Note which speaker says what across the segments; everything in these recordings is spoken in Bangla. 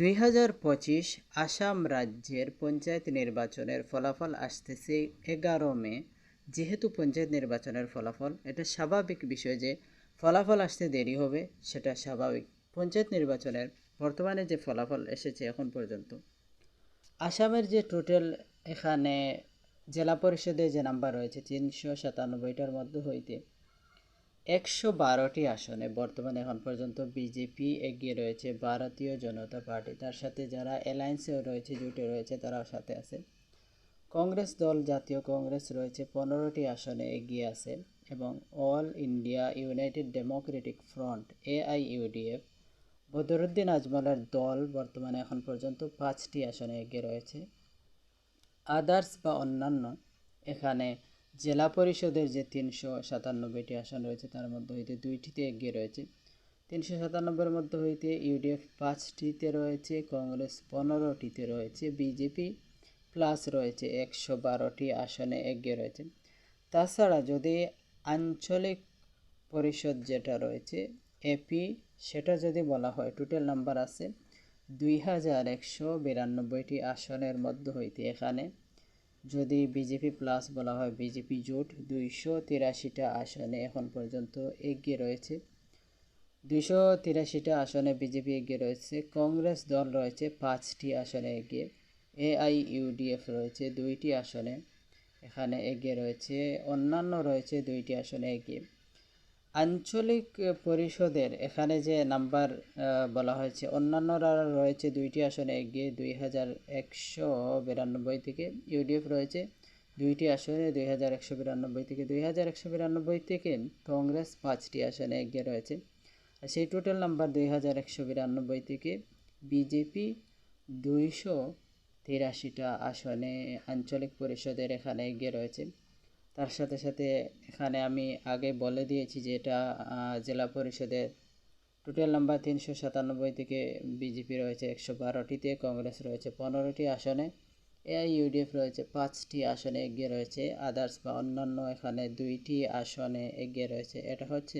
Speaker 1: দুই হাজার পঁচিশ আসাম রাজ্যের পঞ্চায়েত নির্বাচনের ফলাফল আসতেছে এগারো মে। যেহেতু পঞ্চায়েত নির্বাচনের ফলাফল, এটা স্বাভাবিক বিষয় যে ফলাফল আসতে দেরি হবে, সেটা স্বাভাবিক। পঞ্চায়েত নির্বাচনের বর্তমানে যে ফলাফল এসেছে এখন পর্যন্ত। আসামের যে টোটাল এখানে জেলা পরিষদে যে নাম্বার রয়েছে তিনশো সাতানব্বইটার মধ্যে হইতে একশো বারোটি আসনে বর্তমানে এখন পর্যন্ত বিজেপি এগিয়ে রয়েছে, ভারতীয় জনতা পার্টি। তার সাথে যারা অ্যালায়েন্সেও রয়েছে, জুটে রয়েছে, তারাও সাথে আছে। কংগ্রেস দল, জাতীয় কংগ্রেস রয়েছে, পনেরোটি আসনে এগিয়ে আছে এবং All India United Democratic Front, AIUDF, Badruddin আজমলের দল বর্তমানে এখন পর্যন্ত পাঁচটি আসনে এগিয়ে রয়েছে। আদার্স বা অন্যান্য, এখানে জেলা পরিষদের যে তিনশো সাতানব্বইটি আসন রয়েছে, তার মধ্যে হইতে দুইটিতে এগিয়ে রয়েছে। তিনশো সাতানব্বইয়ের মধ্যে হইতে ইউডিএফ পাঁচটিতে রয়েছে, কংগ্রেস পনেরোটিতে রয়েছে, বিজেপি প্লাস রয়েছে, একশো বারোটি আসনে এগিয়ে রয়েছে। তাছাড়া যদি আঞ্চলিক পরিষদ যেটা রয়েছে, এপি, সেটা যদি বলা হয়, টোটাল নাম্বার আছে দুই হাজার একশো বিরানব্বইটি আসনের মধ্যে হইতে এখানে যদি বিজেপি প্লাস বলা হয়, বিজেপি জোট দুইশো তিরাশিটা আসনে এখন পর্যন্ত এগিয়ে রয়েছে। দুইশো তিরাশিটা আসনে বিজেপি এগিয়ে রয়েছে, কংগ্রেস দল রয়েছে পাঁচটি আসনে এগিয়ে, এআইইউডিএফ রয়েছে দুইটি আসনে এখানে এগিয়ে রয়েছে, অন্যান্য রয়েছে দুইটি আসনে এগিয়ে। আঞ্চলিক পরিষদের এখানে যে নাম্বার বলা হয়েছে, অন্যান্যরা রয়েছে দুইটি আসনে এগিয়ে দুই হাজার একশো বিরানব্বই থেকে ইউডিএফ রয়েছে, দুইটি আসনে দুই হাজার একশো বিরানব্বই থেকে দুই হাজার একশো বিরানব্বই থেকে কংগ্রেস পাঁচটি আসনে এগিয়ে রয়েছে। আর সেই টোটাল নাম্বার দুই হাজার একশো বিরানব্বই থেকে বিজেপি দুইশো তিরাশিটা আসনে আঞ্চলিক পরিষদের এখানে এগিয়ে রয়েছে। তার সাথে সাথে এখানে আমি আগে বলে দিয়েছি যে এটা জেলা পরিষদের টোটাল নাম্বার তিনশো সাতানব্বই থেকে বিজেপি রয়েছে একশো বারোটিতে, কংগ্রেস রয়েছে পনেরোটি আসনে এআইইউডিএফ রয়েছে পাঁচটি আসনে এগিয়ে রয়েছে, আদার্স বা অন্যান্য এখানে দুইটি আসনে এগিয়ে রয়েছে। এটা হচ্ছে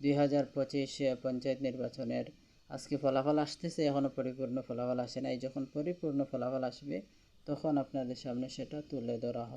Speaker 1: দুই হাজার পঁচিশ পঞ্চায়েত নির্বাচনের। আজকে ফলাফল আসতেছে এখনও পরিপূর্ণ ফলাফল আসে নাই। যখন পরিপূর্ণ ফলাফল আসবে, তখন আপনাদের সামনে সেটা তুলে ধরা হবে।